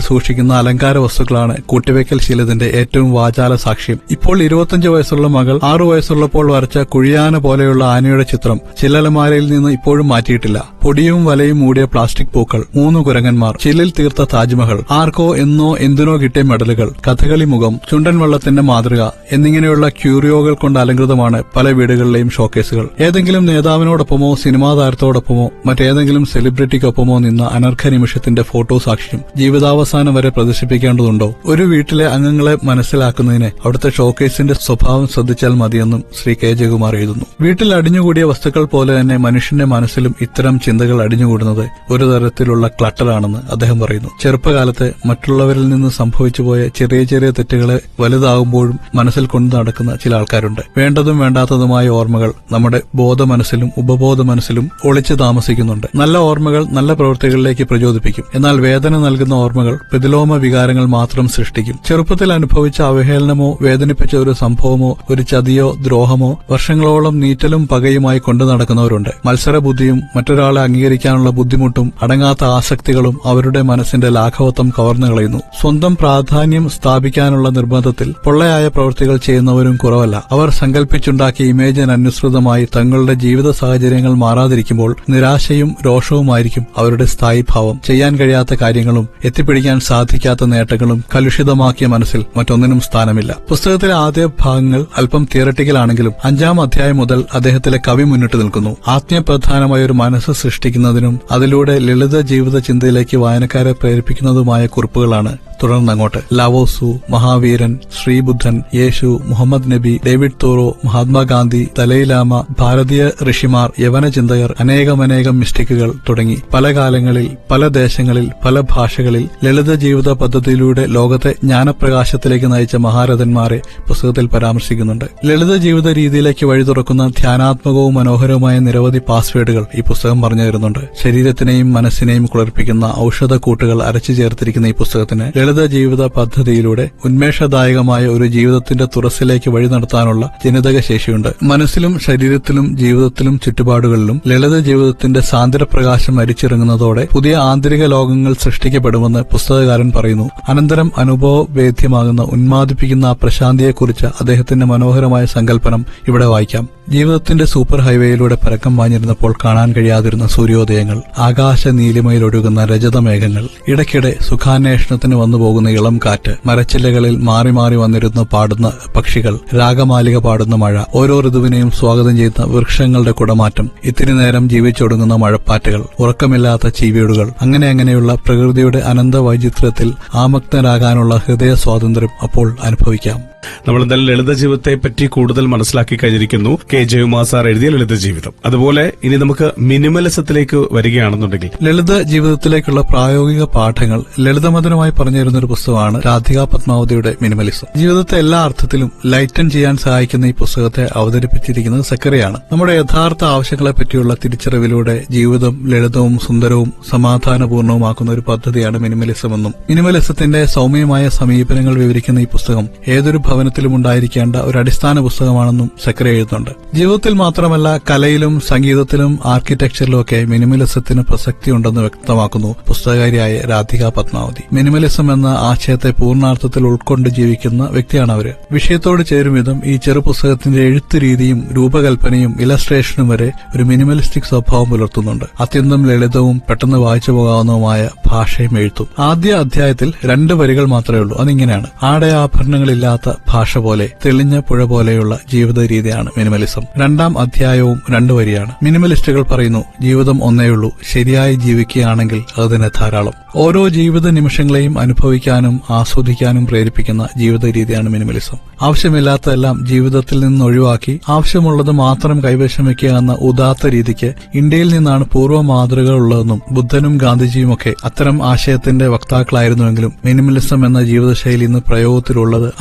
സൂക്ഷിക്കുന്ന അലങ്കാര വസ്തുക്കളാണ് കൂട്ടിവയ്ക്കൽ ശീലത്തിന്റെ ഏറ്റവും വാചാല സാക്ഷ്യം. ഇപ്പോൾ ഇരുപത്തിയഞ്ച് വയസ്സുള്ള മകൾ ആറു വയസ്സുള്ളപ്പോൾ വരച്ച കുഴിയാന പോലെയുള്ള ആനയുടെ ചിത്രം ചില്ലലമാരയിൽ നിന്ന് ഇപ്പോഴും മാറ്റിയിട്ടില്ല. പൊടിയും വലയും മൂടിയ പ്ലാസ്റ്റിക് പൂക്കൾ മൂന്ന് കുരങ്ങന്മാർ ചില്ലിൽ തീർത്ത താജ്മഹൽ ആർക്കോ എന്നോ എന്തിനോ കിട്ടിയ മെഡലുകൾ കഥകളി മുഖം ചുണ്ടൻ വള്ളത്തിന്റെ മാതൃക എന്നിങ്ങനെയുള്ള ക്യൂറിയോകൾ കൊണ്ട് അലങ്കൃതമാണ് പല വീടുകളിലെയും ഷോക്കേസുകൾ. ഏതെങ്കിലും നേതാവിനോടൊപ്പമോ സിനിമാ താരത്തോടൊപ്പമോ മറ്റേതെങ്കിലും സെലിബ്രിറ്റിക്കൊപ്പമോ നിന്ന അനർഘ നിമിഷത്തിന്റെ ഫോട്ടോ സാക്ഷ്യം ജീവിതാവസാനം വരെ പ്രദർശിപ്പിക്കേണ്ടതുണ്ടോ? ഒരു വീട്ടിലെ അംഗങ്ങളെ മനസ്സിലാക്കുന്നതിന് അവിടുത്തെ ഷോക്കേസിന്റെ സ്വഭാവം ശ്രദ്ധിച്ചാൽ മതിയെന്നും ശ്രീ കെ ജയകുമാർ എഴുതുന്നു. വീട്ടിൽ അടിഞ്ഞുകൂടിയ വസ്തുക്കൾ പോലെ തന്നെ മനുഷ്യന്റെ മനസ്സിലും ഇത്തരം ചിന്തകൾ അടിഞ്ഞുകൂടുന്നത് ഒരു തരത്തിലുള്ള ക്ലട്ടറാണെന്ന് അദ്ദേഹം പറയുന്നു. ചെറുപ്പകാലത്ത് മറ്റുള്ളവരിൽ നിന്ന് സംഭവിച്ചുപോയ ചെറിയ ചെറിയ തെറ്റുകളെ വലുതാകുമ്പോഴും മനസ്സിൽ കൊണ്ടു നടക്കുന്ന ചില ആൾക്കാരുണ്ട്. വേണ്ടതും വേണ്ടാത്തതുമായ ഓർമ്മകൾ നമ്മുടെ ബോധ മനസ്സിലും ഉപബോധ മനസ്സിലും ഒളിച്ചു താമസിക്കുന്നുണ്ട്. നല്ല ഓർമ്മകൾ നല്ല പ്രവൃത്തികളിലേക്ക് പ്രചോദിപ്പിക്കും. എന്നാൽ വേദന നൽകുന്ന ഓർമ്മകൾ പ്രതിലോമ വികാരങ്ങൾ മാത്രം സൃഷ്ടിക്കും. ചെറുപ്പത്തിൽ അനുഭവിച്ച അവഹേളനമോ വേദനിപ്പിച്ച ഒരു സംഭവമോ ഒരു ചതിയോ ദ്രോഹമോ വർഷങ്ങളോളം നീറ്റലും പകയുമായി കൊണ്ടു നടക്കുന്നവരുണ്ട്. മത്സരബുദ്ധിയും മറ്റൊരാളെ അംഗീകരിക്കാനുള്ള ബുദ്ധിമുട്ടും അടങ്ങാത്ത ആസക്തികളും അവരുടെ മനസ്സിന്റെ ലാഘവത്വം കവർന്നു കളയുന്നു. സ്വന്തം പ്രാധാന്യം സ്ഥാപിക്കാനുള്ള നിർബന്ധത്തിൽ പൊള്ളയായ പ്രവൃത്തികൾ ചെയ്യുന്നവരും കുറവല്ല. അവർ സങ്കല്പിച്ചുണ്ടാക്കിയ ഇമേജിനനുസൃതമായി തങ്ങളുടെ ജീവിത സാഹചര്യങ്ങൾ മാറാതിരിക്കുമ്പോൾ നിരാശയും രോഷവുമായിരിക്കും അവരുടെ സ്ഥായി ഭാവം ചെയ്യാൻ കഴിയാത്ത കാര്യങ്ങളും എത്തിപ്പിടിക്കാൻ സാധിക്കാത്ത നേട്ടങ്ങളും കലുഷിതമാക്കിയ മനസ്സിൽ മറ്റൊന്നിനും സ്ഥാനമില്ല. പുസ്തകത്തിലെ ആദ്യ ഭാഗങ്ങൾ അല്പം തിയറട്ടിക്കലാണെങ്കിലും അഞ്ചാം അധ്യായം മുതൽ അദ്ദേഹത്തിലെ കവി മുന്നിട്ട് നിൽക്കുന്നു. ആത്മീയപ്രധാനമായ ഒരു മനസ്സ് സൃഷ്ടിക്കുന്നതിനും അതിലൂടെ ലളിത ജീവിത ചിന്തയിലേക്ക് വായനക്കാരെ പ്രേരിപ്പിക്കുന്നതുമായ കുറിപ്പുകളാണ് തുടർന്നങ്ങോട്ട്. ലാവോസു മഹാവീരൻ ശ്രീബുദ്ധൻ യേശു മുഹമ്മദ് നബി ഡേവിഡ് തോറോ മഹാത്മാഗാന്ധി തലൈലാമ ഭാരതീയ ഋഷിമാർ യവന ചിന്തകർ അനേകമനേകം മിസ്റ്റേക്കുകൾ തുടങ്ങി. പല കാലങ്ങളിൽ പല ദേശങ്ങളിൽ പല ഭാഷകളിൽ ലളിത ജീവിത പദ്ധതിയിലൂടെ ലോകത്തെ ജ്ഞാനപ്രകാശത്തിലേക്ക് നയിച്ച മഹാരഥന്മാരെ പുസ്തകത്തിൽ പരാമർശിക്കുന്നുണ്ട്. ലളിത ജീവിത രീതിയിലേക്ക് വഴി തുറക്കുന്ന ധ്യാനാത്മകവും മനോഹരവുമായ നിരവധി പാസ്വേഡുകൾ ഈ പുസ്തകം പറഞ്ഞു തരുന്നുണ്ട്. ശരീരത്തിനെയും മനസ്സിനെയും കുളിർപ്പിക്കുന്ന ഔഷധക്കൂട്ടുകൾ അരച്ചു ചേർത്തിരിക്കുന്ന ഈ പുസ്തകത്തിന് ലളിത ജീവിത പദ്ധതിയിലൂടെ ഉന്മേഷദായകമായ ഒരു ജീവിതത്തിന്റെ തുറസിലേക്ക് വഴി നടത്താനുള്ള ജനിതക ശേഷിയുണ്ട്. മനസ്സിലും ശരീരത്തിലും ജീവിതത്തിലും ചുറ്റുപാടുകളിലും ലളിത ജീവിതത്തിന്റെ സാന്ദ്രപ്രകാശം അരിച്ചിറങ്ങുന്നതോടെ പുതിയ ആന്തരിക ലോകങ്ങൾ സൃഷ്ടിക്കപ്പെടുമെന്ന് പുസ്തകകാരൻ പറയുന്നു. അനന്തരം അനുഭവവേദ്യമാകുന്ന ഉന്മാദിപ്പിക്കുന്ന ആ പ്രശാന്തിയെക്കുറിച്ച് അദ്ദേഹത്തിന്റെ മനോഹരമായ സങ്കല്പനം ഇവിടെ വായിക്കാം. ജീവിതത്തിന്റെ സൂപ്പർ ഹൈവേയിലൂടെ പരക്കം വാഞ്ഞിരുന്നപ്പോൾ കാണാൻ കഴിയാതിരുന്ന സൂര്യോദയങ്ങൾ ആകാശ നീലിമയിലൊഴുകുന്ന രജതമേഘങ്ങൾ ഇടയ്ക്കിടെ സുഖാന്വേഷണത്തിന് വന്നുപോകുന്ന ഇളം കാറ്റ് മരച്ചില്ലകളിൽ മാറി മാറി വന്നിരുന്ന് പാടുന്ന പക്ഷികൾ. രാഗമാലിക പാടുന്ന മഴ. ഓരോ ഋതുവിനെയും സ്വാഗതം ചെയ്യുന്ന വൃക്ഷങ്ങളുടെ കുടമാറ്റം. ഇത്തിരി നേരം ജീവിച്ചൊടുങ്ങുന്ന മഴപ്പാറ്റുകൾ. ഉറക്കമില്ലാത്ത ചീവീടുകൾ. അങ്ങനെ അങ്ങനെയുള്ള പ്രകൃതിയുടെ അനന്ത വൈചിത്രത്തിൽ ആമഗ്നരാകാനുള്ള ഹൃദയ സ്വാതന്ത്ര്യം അപ്പോൾ അനുഭവിക്കാം. നമ്മൾ എന്തായാലും ലളിത ജീവിതത്തെ പറ്റി കൂടുതൽ മനസ്സിലാക്കി കഴിഞ്ഞിരിക്കുന്നു. കെ. ജയകുമാർ സാർ എഴുതിയ ലളിത ജീവിതം. അതുപോലെ ഇനി നമുക്ക് മിനിമലിസത്തിലേക്ക് വരികയാണെന്നുണ്ടെങ്കിൽ. ലളിത ജീവിതത്തിലേക്കുള്ള പ്രായോഗിക പാഠങ്ങൾ ലളിതമതനുമായി പറഞ്ഞു തരുന്ന ഒരു പുസ്തകമാണ് രാധിക പത്മാവതിയുടെ മിനിമലിസം. ജീവിതത്തെ എല്ലാ അർത്ഥത്തിലും ലൈറ്റൻ ചെയ്യാൻ സഹായിക്കുന്ന ഈ പുസ്തകത്തെ അവതരിപ്പിച്ചിരിക്കുന്നത് സക്കറിയാണ് നമ്മുടെ യഥാർത്ഥ ആവശ്യങ്ങളെ പറ്റിയുള്ള തിരിച്ചറിവിലൂടെ ജീവിതം ലളിതവും സുന്ദരവും സമാധാനപൂർണവുമാക്കുന്ന ഒരു പദ്ധതിയാണ് മിനിമലിസം എന്നും. മിനിമലിസത്തിന്റെ സൗമ്യമായ സമീപനങ്ങൾ വിവരിക്കുന്ന ഈ പുസ്തകം ഏതൊരു ഭവനത്തിലും ഉണ്ടായിരിക്കേണ്ട ഒരു അടിസ്ഥാന പുസ്തകമാണെന്നും സക്കര എഴുതുന്നുണ്ട്. ജീവിതത്തിൽ മാത്രമല്ല കലയിലും സംഗീതത്തിലും ആർക്കിടെക്ചറിലും ഒക്കെ മിനിമലിസത്തിന് പ്രസക്തിയുണ്ടെന്ന് വ്യക്തമാക്കുന്നു പുസ്തകകാരിയായ രാധിക പത്മാവതി. മിനിമലിസം എന്ന ആശയത്തെ പൂർണാർത്ഥത്തിൽ ഉൾക്കൊണ്ട് ജീവിക്കുന്ന വ്യക്തിയാണ് അവർ. വിഷയത്തോട് ചേരും വിധം ഈ ചെറു പുസ്തകത്തിന്റെ എഴുത്ത് രീതിയും രൂപകൽപ്പനയും ഇലസ്ട്രേഷനും വരെ ഒരു മിനിമലിസ്റ്റിക് സ്വഭാവം പുലർത്തുന്നുണ്ട്. അത്യന്തം ലളിതവും പെട്ടെന്ന് വായിച്ചു പോകാവുന്നതുമായ ഭാഷയും എഴുത്തും. ആദ്യ അധ്യായത്തിൽ രണ്ട് വരികൾ മാത്രമേ ഉള്ളൂ. അതിങ്ങനെയാണ്. ആടയാഭരണങ്ങളില്ലാത്ത ഭാഷ പോലെ തെളിഞ്ഞ പുഴ പോലെയുള്ള ജീവിത രീതിയാണ് മിനിമലിസം. രണ്ടാം അധ്യായവും രണ്ടു വരിയാണ്. മിനിമലിസ്റ്റുകൾ പറയുന്നു ജീവിതം ഒന്നേയുള്ളൂ ശരിയായി ജീവിക്കുകയാണെങ്കിൽ അത് തന്നെ ധാരാളം. ഓരോ ജീവിത നിമിഷങ്ങളെയും അനുഭവിക്കാനും ആസ്വദിക്കാനും പ്രേരിപ്പിക്കുന്ന ജീവിത രീതിയാണ് മിനിമലിസം. ആവശ്യമില്ലാത്തതെല്ലാം ജീവിതത്തിൽ നിന്ന് ഒഴിവാക്കി ആവശ്യമുള്ളത് മാത്രം കൈവശം വയ്ക്കുക എന്ന ഉദാത്ത രീതിക്ക് ഇന്ത്യയിൽ നിന്നാണ് പൂർവ മാതൃകകൾ ഉള്ളതെന്നും ബുദ്ധനും ഗാന്ധിജിയും ഒക്കെ അത്തരം ആശയത്തിന്റെ വക്താക്കളായിരുന്നുവെങ്കിലും മിനിമലിസം എന്ന ജീവിതശൈലി ഇന്ന് പ്രയോഗത്തിലുള്ളത്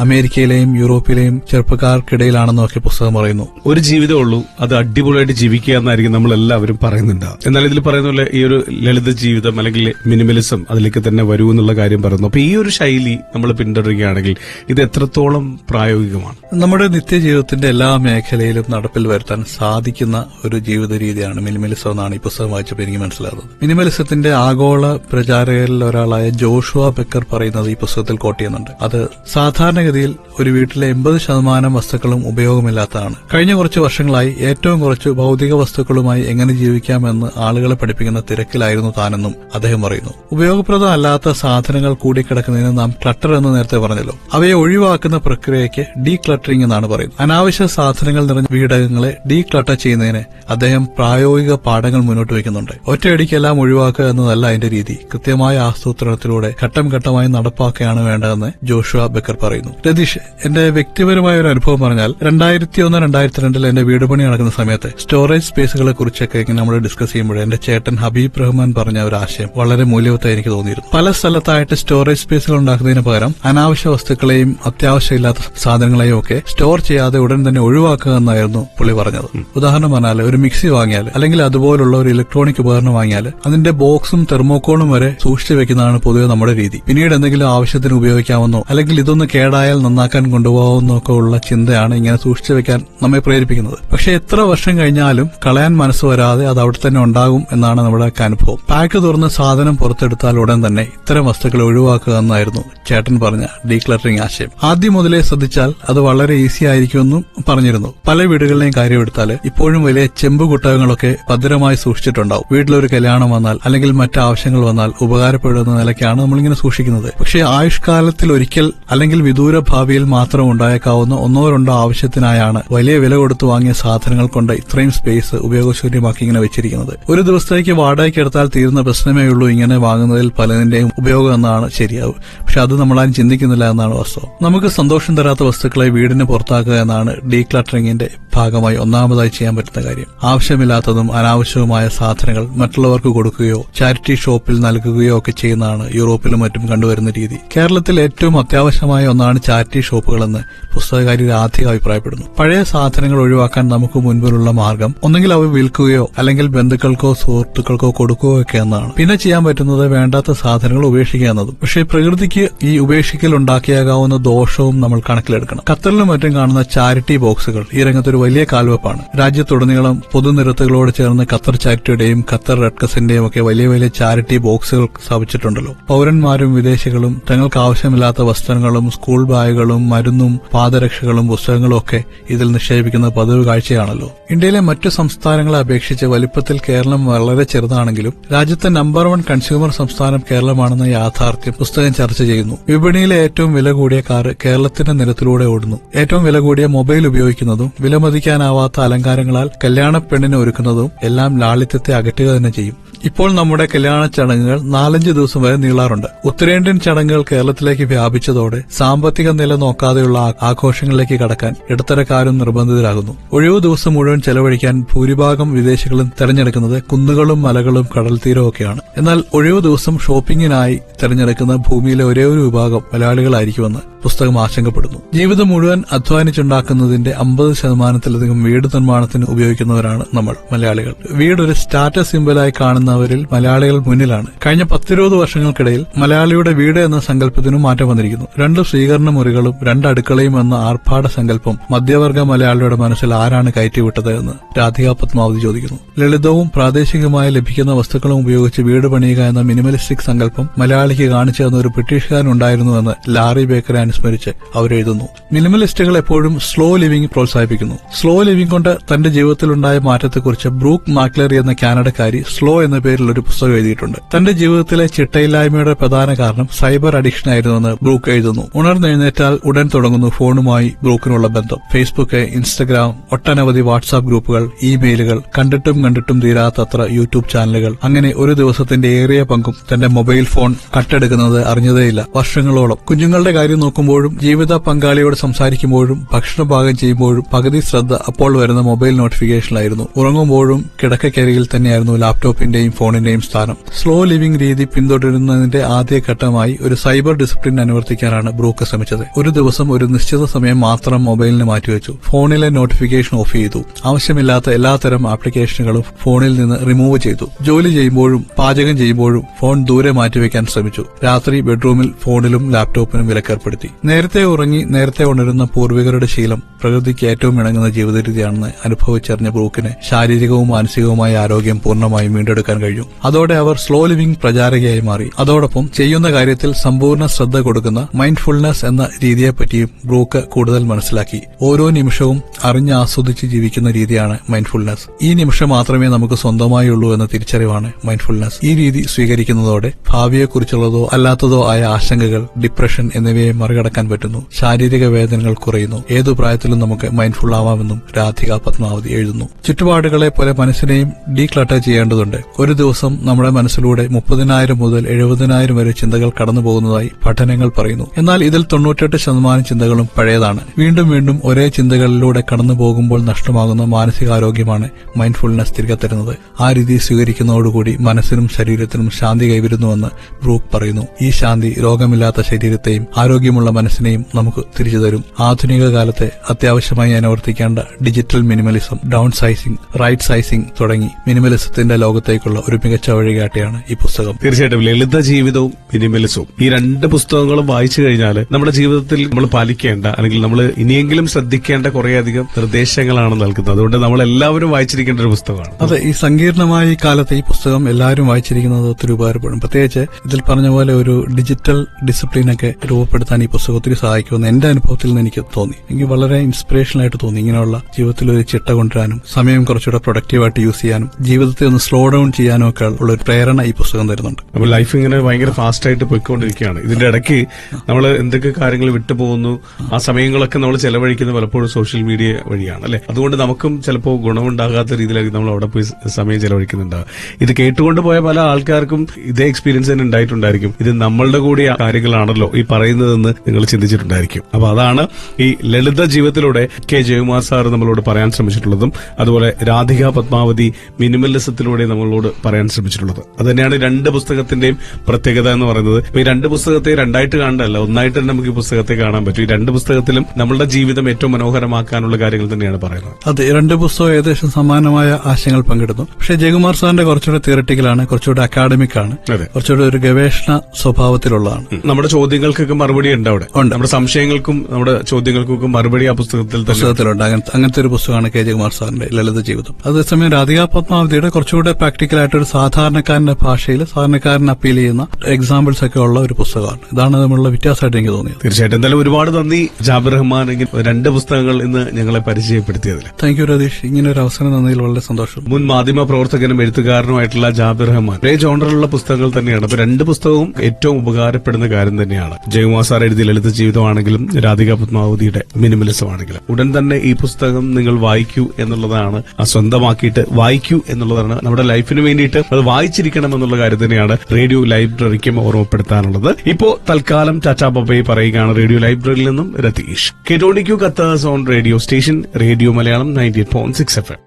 അമേരിക്കയിലെയും യൂറോപ്പിലെയും ചെറുപ്പക്കാർക്കിടയിലാണെന്നും ഒക്കെ പുസ്തകം പറയുന്നു. ഒരു ജീവിതമേ ഉള്ളൂ. അത് അടിപൊളിയായിട്ട് ജീവിക്കുക എന്നായിരിക്കും നമ്മൾ എല്ലാവരും പറയുന്നുണ്ട്. എന്നാൽ ഇതിൽ പറയുന്ന പോലെ ഈ ഒരു ലളിത ജീവിതം അല്ലെങ്കിൽ മിനിമലിസം അതിലേക്ക് തന്നെ വരൂ എന്നുള്ള കാര്യം പറയുന്നു. അപ്പൊ ഈ ഒരു ശൈലി നമ്മൾ പിന്തുടരുകയാണെങ്കിൽ ഇത് എത്രത്തോളം പ്രായോഗികമാണ്? നമ്മുടെ നിത്യജീവിതത്തിന്റെ എല്ലാ മേഖലയിലും നടപ്പിൽ വരുത്താൻ സാധിക്കുന്ന ഒരു ജീവിത രീതിയാണ് മിനിമലിസം എന്നാണ് ഈ പുസ്തകം വായിച്ചപ്പോൾ എനിക്ക് മനസ്സിലാകുന്നത്. മിനിമലിസത്തിന്റെ ആഗോള പ്രചാരകരിൽ ഒരാളായ ജോഷുവ ബെക്കർ പറയുന്നത് ഈ പുസ്തകത്തിൽ കോട്ട് ചെയ്യുന്നുണ്ട്. അത് സാധാരണഗതിയിൽ ഒരു വീട്ടിലെ എൺപത് ശതമാനം വസ്തുക്കളും ഉപയോഗമില്ലാത്തതാണ്. കഴിഞ്ഞ കുറച്ച് വർഷങ്ങളായി ഏറ്റവും കുറച്ച് ഭൗതിക വസ്തുക്കളുമായി എങ്ങനെ ജീവിക്കാമെന്ന് ആളുകളെ പഠിപ്പിക്കുന്ന തിരക്കിലായിരുന്നു താനെന്നും അദ്ദേഹം പറയുന്നു. ഉപയോഗപ്രദമല്ലാത്ത സാധനങ്ങൾ കൂടിക്കിടക്കുന്നതിന് നാം ക്ലട്ടർ എന്ന് നേരത്തെ പറഞ്ഞല്ലോ. അവയെ ഒഴിവാക്കുന്ന പ്രക്രിയയ്ക്ക് ഡീ ക്ലട്ടറിംഗ് എന്നാണ് പറയുന്നത്. അനാവശ്യ സാധനങ്ങൾ നിറഞ്ഞ വീടകങ്ങളെ ഡീ ക്ലട്ടർ ചെയ്യുന്നതിന് അദ്ദേഹം പ്രായോഗിക പാഠങ്ങൾ മുന്നോട്ട് വയ്ക്കുന്നുണ്ട്. ഒറ്റയടിക്കെല്ലാം ഒഴിവാക്കുക എന്നതല്ല അതിന്റെ രീതി. കൃത്യമായ ആസൂത്രണത്തിലൂടെ ഘട്ടം ഘട്ടമായി നടപ്പാക്കുകയാണ് വേണ്ടതെന്ന് ജോഷുവ ബക്കർ പറയുന്നു. രതീഷ് എന്റെ വ്യക്തിപരമായ ഒരു അനുഭവം പറഞ്ഞാൽ രണ്ടായിരത്തി ഒന്ന് രണ്ടായിരത്തി രണ്ടിൽ എന്റെ വീട് പണി നടക്കുന്ന സമയത്ത് സ്റ്റോറേജ് സ്പേസുകളെ കുറിച്ചൊക്കെ ഇങ്ങനെ നമ്മൾ ഡിസ്കസ് ചെയ്യുമ്പോൾ എന്റെ ചേട്ടൻ ഹബീബ് റഹ്മാൻ പറഞ്ഞ ഒരു ആശയം വളരെ മൂല്യവത്തായി എനിക്ക് തോന്നിയിരുന്നു. പല സ്ഥലത്തായിട്ട് സ്റ്റോറേജ് സ്പേസുകൾ ഉണ്ടാക്കുന്നതിന് പകരം അനാവശ്യ വസ്തുക്കളെയും അത്യാവശ്യമില്ലാത്ത സാധനങ്ങളെയും ഒക്കെ സ്റ്റോർ ചെയ്യാതെ ഉടൻ തന്നെ ഒഴിവാക്കുക എന്നായിരുന്നു പുള്ളി പറഞ്ഞത്. ഉദാഹരണം പറഞ്ഞാൽ ഒരു മിക്സി വാങ്ങിയാൽ അല്ലെങ്കിൽ അതുപോലുള്ള ഒരു ഇലക്ട്രോണിക് ഉപകരണം വാങ്ങിയാൽ അതിന്റെ ബോക്സും തെർമോക്കോളും വരെ സൂക്ഷിച്ചു വെക്കുന്നതാണ് പൊതുവെ നമ്മുടെ രീതി. പിന്നീട് എന്തെങ്കിലും ആവശ്യത്തിന് ഉപയോഗിക്കാമെന്നോ അല്ലെങ്കിൽ ഇതൊന്ന് കേടായാൽ നന്നാക്കാൻ കൊണ്ടുപോകാമെന്നോ ഒക്കെ ഉള്ള ചിന്തയാണ് ഇങ്ങനെ സൂക്ഷിച്ചു വെക്കാൻ നമ്മെ പ്രേരിപ്പിക്കുന്നത്. പക്ഷെ എത്ര വർഷം കഴിഞ്ഞാലും കളയാൻ മനസ്സ് വരാതെ അത് അവിടെ തന്നെ ഉണ്ടാകും എന്നാണ് നമ്മുടെ അനുഭവം. പാക്ക് തുറന്ന് സാധനം പുറത്തെടുത്താൽ ഉടൻ തന്നെ ഇത്തരം വസ്തുക്കൾ ഒഴിവാക്കുക എന്നായിരുന്നു ചേട്ടൻ പറഞ്ഞ ഡീക്ലറിംഗ് ആശയം. ആദ്യം മുതലേ ശ്രദ്ധിച്ചാൽ അത് വളരെ ഈസി ആയിരിക്കുമെന്നും പറഞ്ഞിരുന്നു. പല വീടുകളിലെയും കാര്യമെടുത്താൽ ഇപ്പോഴും വലിയ ചെമ്പ് കുട്ടകങ്ങളൊക്കെ ഭദ്രമായി സൂക്ഷിച്ചിട്ടുണ്ടാവും. വീട്ടിലൊരു കല്യാണം വന്നാൽ അല്ലെങ്കിൽ മറ്റു ആവശ്യങ്ങൾ വന്നാൽ ഉപകാരപ്പെടുന്ന നിലയ്ക്കാണ് നമ്മളിങ്ങനെ സൂക്ഷിക്കുന്നത്. പക്ഷേ ആയുഷ്കാലത്തിൽ ഒരിക്കൽ അല്ലെങ്കിൽ വിദൂര ഭാവിയിൽ മാത്രം ഉണ്ടായേക്കാവുന്ന ഒന്നോ രണ്ടോ ആവശ്യത്തിനായാണ് വലിയ വില കൊടുത്തു വാങ്ങിയ സാധനങ്ങൾ കൊണ്ട് ഇത്രയും സ്പേസ് ഉപയോഗശൂന്യമാക്കി ഇങ്ങനെ വെച്ചിരിക്കുന്നത്. ഒരു ദിവസത്തേക്ക് വാടകയ്ക്ക് എടുത്താൽ തീരുന്ന പ്രശ്നമേ ഉള്ളൂ ഇങ്ങനെ വാങ്ങുന്നതിൽ പലതിന്റെയും ഉപയോഗം എന്നാണ് ശരിയാവും. പക്ഷെ അത് നമ്മളാരും ചിന്തിക്കുന്നില്ല എന്നാണ് വാസ്തവം. നമുക്ക് സന്തോഷം തരാത്ത വസ്തുക്കളെ വീടിന് പുറത്താക്കുക എന്നാണ് ഡീക്ലട്ടറിംഗിന്റെ ഭാഗമായി ഒന്നാമതായി ചെയ്യാൻ പറ്റുന്ന കാര്യം. ആവശ്യമില്ലാത്തതും അനാവശ്യവുമായ സാധനങ്ങൾ മറ്റുള്ളവർക്ക് കൊടുക്കുകയോ ചാരിറ്റി ഷോപ്പിൽ നൽകുകയോ ഒക്കെ ചെയ്യുന്നതാണ് യൂറോപ്പിലും മറ്റും കണ്ടുവരുന്ന രീതി. കേരളത്തിൽ ഏറ്റവും അത്യാവശ്യമായ ഒന്നാണ് ചാരിറ്റി ഷോപ്പുകളെന്ന് പുസ്തകകാരി രാധിക അഭിപ്രായപ്പെടുന്നു. പഴയ സാധനങ്ങൾ ഒഴിവാക്കാൻ നമുക്ക് മുൻപിലുള്ള മാർഗം ഒന്നെങ്കിൽ അവ വിൽക്കുകയോ അല്ലെങ്കിൽ ബന്ധുക്കൾക്കോ സുഹൃത്തുക്കൾക്കോ കൊടുക്കുകയോ ഒക്കെ എന്നാണ്. പിന്നെ ചെയ്യാൻ പറ്റുന്നത് വേണ്ടാത്ത സാധനങ്ങൾ ഉപേക്ഷിക്കുക എന്നതും. പക്ഷേ പ്രകൃതിക്ക് ഈ ഉപേക്ഷിക്കൽ ഉണ്ടാക്കിയാകാവുന്ന ദോഷവും നമ്മൾ കണക്കിലെടുക്കണം. ഖത്തറിലും മറ്റും കാണുന്ന ചാരിറ്റി ബോക്സുകൾ ഈ രംഗത്തൊരു വലിയ കാൽവെപ്പാണ്. രാജ്യത്തുടനീളം പൊതുനിരത്തുകളോട് ചേർന്ന് ഖത്തർ ചാരിറ്റിയുടെയും ഖത്തർ റെഡ് ക്രസിന്റെയും ഒക്കെ വലിയ വലിയ ചാരിറ്റി ബോക്സുകൾ സ്ഥാപിച്ചിട്ടുണ്ടല്ലോ. പൌരന്മാരും വിദേശികളും തങ്ങൾക്ക് ആവശ്യമില്ലാത്ത വസ്ത്രങ്ങളും സ്കൂൾ ബാഗുകളും മരുന്നും പാദരക്ഷകളും പുസ്തകങ്ങളും ഒക്കെ ഇതിൽ നിക്ഷേപിക്കുന്ന പതിവ് കാഴ്ചയാണല്ലോ. ഇന്ത്യയിലെ മറ്റു സംസ്ഥാനങ്ങളെ അപേക്ഷിച്ച് വലിപ്പത്തിൽ കേരളം വളരെ ചെറുതാണെങ്കിലും രാജ്യത്തെ നമ്പർ വൺ കൺസ്യൂമർ സംസ്ഥാനം കേരളമാണെന്ന യാഥാർത്ഥ്യം പുസ്തകം ചർച്ച ചെയ്യുന്നു. വിപണിയിലെ ഏറ്റവും വില കൂടിയ കാറ് കേരളത്തിന്റെ നിരത്തിലൂടെ ഓടുന്നു. ഏറ്റവും വില കൂടിയ മൊബൈൽ ഉപയോഗിക്കുന്നതും വിലമതിക്കാനാവാത്ത അലങ്കാരങ്ങളാൽ കല്യാണ പെണ്ണിനെ ഒരുക്കുന്നതും എല്ലാം ലാളിത്യത്തെ അകറ്റുക തന്നെ ചെയ്യും. ഇപ്പോൾ നമ്മുടെ കല്യാണ ചടങ്ങുകൾ നാലഞ്ച് ദിവസം വരെ നീളാറുണ്ട്. ഉത്തരേന്ത്യൻ ചടങ്ങുകൾ കേരളത്തിലേക്ക് വ്യാപിച്ചതോടെ സാമ്പത്തിക നില നോക്കാതെയുള്ള ആഘോഷങ്ങളിലേക്ക് കടക്കാൻ ഇടത്തരക്കാരും നിർബന്ധിതരാകുന്നു. ഒഴിവു ദിവസം മുഴുവൻ ചെലവഴിക്കാൻ ഭൂരിഭാഗം വിദേശികളും തെരഞ്ഞെടുക്കുന്നത് കുന്നുകളും മലകളും കടൽ തീരവുമൊക്കെയാണ്. എന്നാൽ ഒഴിവു ദിവസം ഷോപ്പിംഗിനായി തെരഞ്ഞെടുക്കുന്ന ഭൂമിയിലെ ഒരേ ഒരു വിഭാഗം മലയാളികളായിരിക്കുമെന്ന് പുസ്തകം ആശങ്കപ്പെടുന്നു. ജീവിതം മുഴുവൻ അധ്വാനിച്ചുണ്ടാക്കുന്നതിന്റെ അമ്പത് ശതമാനത്തിലധികം വീട് നിർമ്മാണത്തിന് ഉപയോഗിക്കുന്നവരാണ് നമ്മൾ മലയാളികൾ. വീട് ഒരു സ്റ്റാറ്റസ് സിംബലായി കാണുന്നവരിൽ മലയാളികൾ മുന്നിലാണ്. കഴിഞ്ഞ പത്തിരുപത് വർഷങ്ങൾക്കിടയിൽ മലയാളിയുടെ വീട് എന്ന സങ്കല്പത്തിനും മാറ്റം വന്നിരിക്കുന്നു. രണ്ട് സ്വീകരണ മുറികളും രണ്ട് അടുക്കളയും എന്ന ആർഭാട സങ്കല്പം മധ്യവർഗ മലയാളിയുടെ മനസ്സിൽ ആരാണ് കയറ്റിവിട്ടത് എന്ന് രാധിക പത്മാവതി ചോദിക്കുന്നു. ലളിതവും പ്രാദേശികമായി ലഭിക്കുന്ന വസ്തുക്കളും ഉപയോഗിച്ച് വീട് പണിയുക എന്ന മിനിമലിസ്റ്റിക് സങ്കല്പം മലയാളിക്ക് കാണിച്ചു തന്ന ഒരു ബ്രിട്ടീഷുകാരനുണ്ടായിരുന്നുവെന്ന് ലാറി ബേക്കറെ അനുസ്മരിച്ച് അവരെഴുതുന്നു. മിനിമലിസ്റ്റുകൾ എപ്പോഴും സ്ലോ ലിവിംഗ് പ്രോത്സാഹിപ്പിക്കുന്നു. സ്ലോ ലിവിംഗ് കൊണ്ട് തന്റെ ജീവിതത്തിലുണ്ടായ മാറ്റത്തെക്കുറിച്ച് ബ്രൂക്ക് മാക്ലറി എന്ന കാനഡക്കാരി സ്ലോ എന്ന പേരിൽ ഒരു പുസ്തകം എഴുതിയിട്ടുണ്ട്. തന്റെ ജീവിതത്തിലെ ചിട്ടയില്ലായ്മയുടെ പ്രധാന കാരണം സൈബർ അഡിക്ഷൻ ആയിരുന്നുവെന്ന് ബ്രൂക്ക് എഴുതുന്നു. ഉണർന്നെഴുന്നേറ്റാൽ ഉടൻ തുടങ്ങുന്നു ഫോണുമായി ബ്രൂക്കിനുള്ള ബന്ധം. ഫേസ്ബുക്ക് ഇൻസ്റ്റഗ്രാം ഒട്ടനവധി വാട്സാപ്പ് ഗ്രൂപ്പുകൾ ഇമെയിലുകൾ കണ്ടിട്ടും കണ്ടിട്ടും തീരാത്തത്ര യൂട്യൂബ് ചാനലുകൾ. അങ്ങനെ ഒരു ദിവസത്തിന്റെ ഏറിയ പങ്കും തന്റെ മൊബൈൽ ഫോൺ കട്ടെടുക്കുന്നത് അറിഞ്ഞതേയില്ല. വർഷങ്ങളോളം. കുഞ്ഞുങ്ങളുടെ കാര്യം നോക്കുമ്പോഴും ജീവിത പങ്കാളിയോട് സംസാരിക്കുമ്പോഴും ഭക്ഷണ പാകം ചെയ്യുമ്പോഴും പകുതി ശ്രദ്ധ അപ്പോൾ വരുന്ന മൊബൈൽ നോട്ടിഫിക്കേഷനിലായിരുന്നു. ഉറങ്ങുമ്പോഴും കിടക്കക്കരികിൽ തന്നെയായിരുന്നു ലാപ്ടോപ്പിന്റെയും ഫോണിന്റെയും സ്ഥാനം. സ്ലോ ലിവിംഗ് രീതി പിന്തുടരുന്നതിന്റെ ആദ്യ ഘട്ടമായി ഒരു സൈബർ ഡിസിപ്ലിൻ അനുവർത്തിക്കാനാണ് ബ്രൂക്ക് ശ്രമിച്ചത്. ഒരു ദിവസം ഒരു നിശ്ചിത സമയം മാത്രം മൊബൈലിന് മാറ്റിവെച്ചു. ഫോണിലെ നോട്ടിഫിക്കേഷൻ ഓഫ് ചെയ്തു. ആവശ്യമില്ലാത്ത എല്ലാത്തരം ആപ്ലിക്കേഷനുകളും ഫോണിൽ നിന്ന് റിമൂവ് ചെയ്തു. ജോലി ചെയ്യുമ്പോഴും പാചകം ചെയ്യുമ്പോഴും ഫോൺ ദൂരെ മാറ്റിവെക്കാൻ ശ്രമിച്ചു. രാത്രി ബെഡ്റൂമിൽ ഫോണിലും ലാപ്ടോപ്പിനും വിലക്കേർപ്പെടുത്തി. നേരത്തെ ഉറങ്ങി നേരത്തെ ഉണരുന്ന പൂർവികരുടെ ശീലം പ്രകൃതിക്ക് ഏറ്റവും ഇണങ്ങുന്ന ജീവിതരീതിയാണെന്ന് അനുഭവിച്ചറിഞ്ഞ ബ്രൂക്കിന് ശാരീരികവും മാനസികവുമായ ആരോഗ്യം പൂർണമായും വീണ്ടെടുക്കാൻ കഴിയും അതോടെ അവർ സ്ലോ ലിവിംഗ് പ്രചാരകയായി മാറി. അതോടൊപ്പം ചെയ്യുന്ന കാര്യത്തിൽ സമ്പൂർണ ശ്രദ്ധ കൊടുക്കുന്ന മൈൻഡ്ഫുൾനെസ് എന്ന രീതിയെപ്പറ്റിയും ബ്രൂക്ക് കൂടുതൽ മനസ്സിലാക്കി. ഓരോ നിമിഷവും അറിഞ്ഞ് ആസ്വദിച്ച് ജീവിക്കുന്ന രീതിയാണ് മൈൻഡ്ഫുൾനെസ് ഈ നിമിഷം മാത്രമേ നമുക്ക് സ്വന്തമായി ഉള്ളൂ എന്ന തിരിച്ചറിവാണ് മൈൻഡ്ഫുൾനെസ് ഈ രീതി സ്വീകരിക്കുന്നതോടെ ഭാവിയെക്കുറിച്ചുള്ളതോ അല്ലാത്തതോ ആയ ആശങ്കകൾ ഡിപ്രഷൻ എന്നിവയെ മറികടക്കാൻ പറ്റുന്നു. ശാരീരിക വേദനകൾ കുറയുന്നു. ഏതു പ്രായത്തിലും നമുക്ക് മൈൻഡ്ഫുൾ ആവാമെന്നും രാധിക പത്മാവതി എഴുതുന്നു. ചുറ്റുപാടുകളെ പോലെ മനസ്സിനെയും ഡീക്ലട്ടർ ചെയ്യേണ്ടതുണ്ട്. ഒരു ദിവസം നമ്മുടെ മനസ്സിലൂടെ മുപ്പതിനായിരം മുതൽ എഴുപതിനായിരം വരെ ചിന്തകൾ കടന്നു പോകുന്നതായി പഠനങ്ങൾ പറയുന്നു. എന്നാൽ ഇതിൽ തൊണ്ണൂറ്റെട്ട് ശതമാനം ചിന്തകളും പഴയതാണ്. വീണ്ടും വീണ്ടും ഒരേ ചിന്തകളിലൂടെ കടന്നു പോകുമ്പോൾ നഷ്ടമാകുന്ന മാനസികാരോഗ്യമാണ് മൈൻഡ്ഫുൾനെസ് തിരികെ തരുന്നത്. ആ രീതി സ്വീകരിക്കുന്നതോടുകൂടി മനസ്സിനും ശരീരത്തിനും ശാന്തി കൈവരുന്നുവെന്ന് ബ്രൂക്ക് പറയുന്നു. ഈ ശാന്തി രോഗമില്ലാത്ത ശരീരത്തെയും ആരോഗ്യമുള്ള മനസ്സിനെയും നമുക്ക് തിരിച്ചു തരും. ആധുനിക കാലത്തെ അത്യാവശ്യമായി അനുവർത്തിക്കേണ്ട digital minimalism down sizing right sizing തുടങ്ങി മിനിമലിസത്തിന്റെ ലോകത്തേക്കുള്ള ഒരു മികച്ച വഴികാട്ടിയാണ് ഈ പുസ്തകം. തീർച്ചയായിട്ടും ലളിത ജീവിതവും മിനിമലിസവും ഈ രണ്ട് പുസ്തകങ്ങളും വായിച്ചു കഴിഞ്ഞാൽ നമ്മുടെ ജീവിതത്തിൽ നമ്മൾ പാലിക്കേണ്ട അല്ലെങ്കിൽ നമ്മൾ ഇനിയെങ്കിലും ശ്രദ്ധിക്കേണ്ട കുറേയധികം നിർദ്ദേശങ്ങളാണ് നൽകുന്നത്. അതുകൊണ്ട് നമ്മൾ എല്ലാവരും വായിച്ചിരിക്കേണ്ട ഒരു പുസ്തകമാണ്. അതെ ഈ സങ്കീർണമായ ഈ കാലത്ത് ഈ പുസ്തകം എല്ലാവരും വായിച്ചിരിക്കുന്നത് ഒത്തിരി ഉപകാരപ്പെടും. പ്രത്യേകിച്ച് ഇതിൽ പറഞ്ഞ പോലെ ഒരു ഡിജിറ്റൽ ഡിസിപ്ലിനൊക്കെ രൂപപ്പെടുത്താൻ ഈ പുസ്തകം ഒത്തിരി സഹായിക്കുമെന്ന് എന്റെ അനുഭവത്തിൽ നിന്ന് എനിക്ക് തോന്നി. എനിക്ക് വളരെ ഇൻസ്പിറേഷൻ ആയിട്ട് തോന്നി ഇങ്ങനെയുള്ള ജീവിതത്തിൽ ഒരു ചിട്ട കൊണ്ടുവരാനും സമയം കുറച്ചുകൂടെ പ്രൊഡക്റ്റീവായിട്ട് യൂസ് ചെയ്യാനും ജീവിതത്തെ ഒന്ന് സ്ലോ ഡൗൺ ചെയ്യാനും ഒക്കെ ഉള്ള ഒരു പ്രേരണ ഈ പുസ്തകം തരുന്നുണ്ട്. അപ്പൊ ലൈഫ് ഇങ്ങനെ ഭയങ്കര ഫാസ്റ്റ് ആയിട്ട് പോയിക്കൊണ്ടിരിക്കുകയാണ്. ഇതിന്റെ ഇടയ്ക്ക് നമ്മൾ എന്തൊക്കെ കാര്യങ്ങൾ വിട്ടുപോകുന്നു ആ സമയങ്ങളൊക്കെ നമ്മൾ ചെലവഴിക്കുന്നത് പലപ്പോഴും സോഷ്യൽ മീഡിയ വഴിയാണ് അല്ലെ? അതുകൊണ്ട് നമുക്കും ചിലപ്പോൾ ഗുണമുണ്ടാകാത്ത രീതിയിലായിരിക്കും നമ്മൾ അവിടെ പോയി സമയം ചെലവഴിക്കുന്നുണ്ടാവുക. ഇത് കേട്ടുകൊണ്ട് പോയ പല ആൾക്കാർക്കും ഇതേ എക്സ്പീരിയൻസ് തന്നെ ഉണ്ടായിട്ടുണ്ടായിരിക്കും. ഇത് നമ്മളുടെ കൂടി കാര്യങ്ങളാണല്ലോ ഈ പറയുന്നതെന്ന് നിങ്ങൾ ചിന്തിച്ചിട്ടുണ്ടായിരിക്കും. അപ്പൊ അതാണ് ഈ ലളിത ജീവിതത്തിലൂടെ കെ ജയകുമാർ സാർ നമ്മളോട് പറയാൻ ശ്രമിച്ചിട്ടുള്ളതും അതുപോലെ രാധിക പത്മാവതി മിനിമലിസത്തിലൂടെ നമ്മളോട് പറയാൻ ശ്രമിച്ചിട്ടുള്ളത്. അത് തന്നെയാണ് രണ്ട് പുസ്തകത്തിന്റെയും പ്രത്യേകത എന്ന് പറയുന്നത്. ഈ രണ്ട് പുസ്തകത്തെ രണ്ടായിട്ട് കാണണ്ടല്ല ഒന്നായിട്ട് തന്നെ നമുക്ക് ഈ പുസ്തകത്തെ കാണാൻ പറ്റും. ഈ രണ്ട് പുസ്തകത്തിലും നമ്മളുടെ ജീവിതം ഏറ്റവും മനോഹരമാക്കാനുള്ള കാര്യങ്ങൾ തന്നെയാണ് പറയുന്നത്. അതെ രണ്ട് പുസ്തകം ഏകദേശം സമാനമായ ആശയങ്ങൾ പങ്കിടുന്നു. പക്ഷേ ജയകുമാർ സാറിന്റെ കുറച്ചുകൂടെ തിയറട്ടിക്കലാണ് കുറച്ചുകൂടെ അക്കാഡമിക് ആണ്. കുറച്ചുകൂടെ ഒരു ഗവേഷണ സ്വഭാവത്തിലുള്ളതാണ്. നമ്മുടെ ചോദ്യങ്ങൾക്കൊക്കെ മറുപടി ഉണ്ട് അവിടെ. നമ്മുടെ സംശയങ്ങൾക്കും നമ്മുടെ ചോദ്യങ്ങൾക്കും മറുപടി ആ പുസ്തകത്തിൽ പുസ്തകത്തിലുണ്ട്. അങ്ങനത്തെ അങ്ങനത്തെ ഒരു പുസ്തകമാണ് കെ. ജയകുമാർ സാറിന്റെ ലളിത ജീവിതം. അതേസമയം രാധിക പത്മാവതിയുടെ കുറച്ചുകൂടെ പ്രാക്ടിക്കൽ ആയിട്ട് ഒരു സാധാരണക്കാരന്റെ ഭാഷയിൽ സാധാരണക്കാരൻ അപ്പീൽ ചെയ്യുന്ന എക്സാമ്പിൾസ് ഒക്കെ ഉള്ള ഒരു പുസ്തകമാണ്. ഇതാണ് തമ്മിലുള്ള വ്യത്യാസമായിട്ട് എനിക്ക് തോന്നിയത്. തീർച്ചയായിട്ടും. എന്തായാലും ഒരുപാട് നന്ദി ജാബിർ റഹ്മാൻ രണ്ട് പുസ്തകങ്ങൾ ഇന്ന് ഞങ്ങളെ പരിചയപ്പെടുത്തിയതിൽ. Thank you Ratheesh. ഇങ്ങനെ ഒരു അവസരം തന്നതിൽ വളരെ സന്തോഷം. മുൻ മാധ്യമ പ്രവർത്തകനും എഴുത്തുകാരനുമായിട്ടുള്ള ജാബിർ റഹ്മാൻ. ഒരേ ജോണറിലുള്ള പുസ്തകങ്ങൾ തന്നെയാണ്. അപ്പൊ രണ്ട് പുസ്തകവും ഏറ്റവും ഉപകാരപ്പെടുന്ന കാര്യം തന്നെയാണ്. ജയകുമാർ സാർ എഴുതിയ ലളിത ജീവിതമാണെങ്കിലും രാധിക പത്മാവതിയുടെ മിനിമലിസം ആണെങ്കിലും ഉടൻ തന്നെ ഈ പുസ്തകം നിങ്ങൾ വായിക്കൂ എന്നുള്ളതാണ് സ്വന്തമാക്കിയിട്ട് വായിക്കൂ എന്നുള്ളതാണ് നമ്മുടെ ലൈഫിന് വേണ്ടിയിട്ട് അത് വായിച്ചിരിക്കണം എന്നുള്ള കാര്യം തന്നെയാണ് റേഡിയോ ലൈബ്രറിക്കും ഓർമ്മപ്പെടുത്താനുള്ളത്. ഇപ്പോ തൽക്കാലം ടാറ്റാ ബബയെ പറയുകയാണ് റേഡിയോ ലൈബ്രറിയിൽ നിന്നും രതീഷ്. കേട്ടോണ്ടിക്കൂ കത്തേഴ്സ് on radio station radio Malayalam ninety eight point six F M.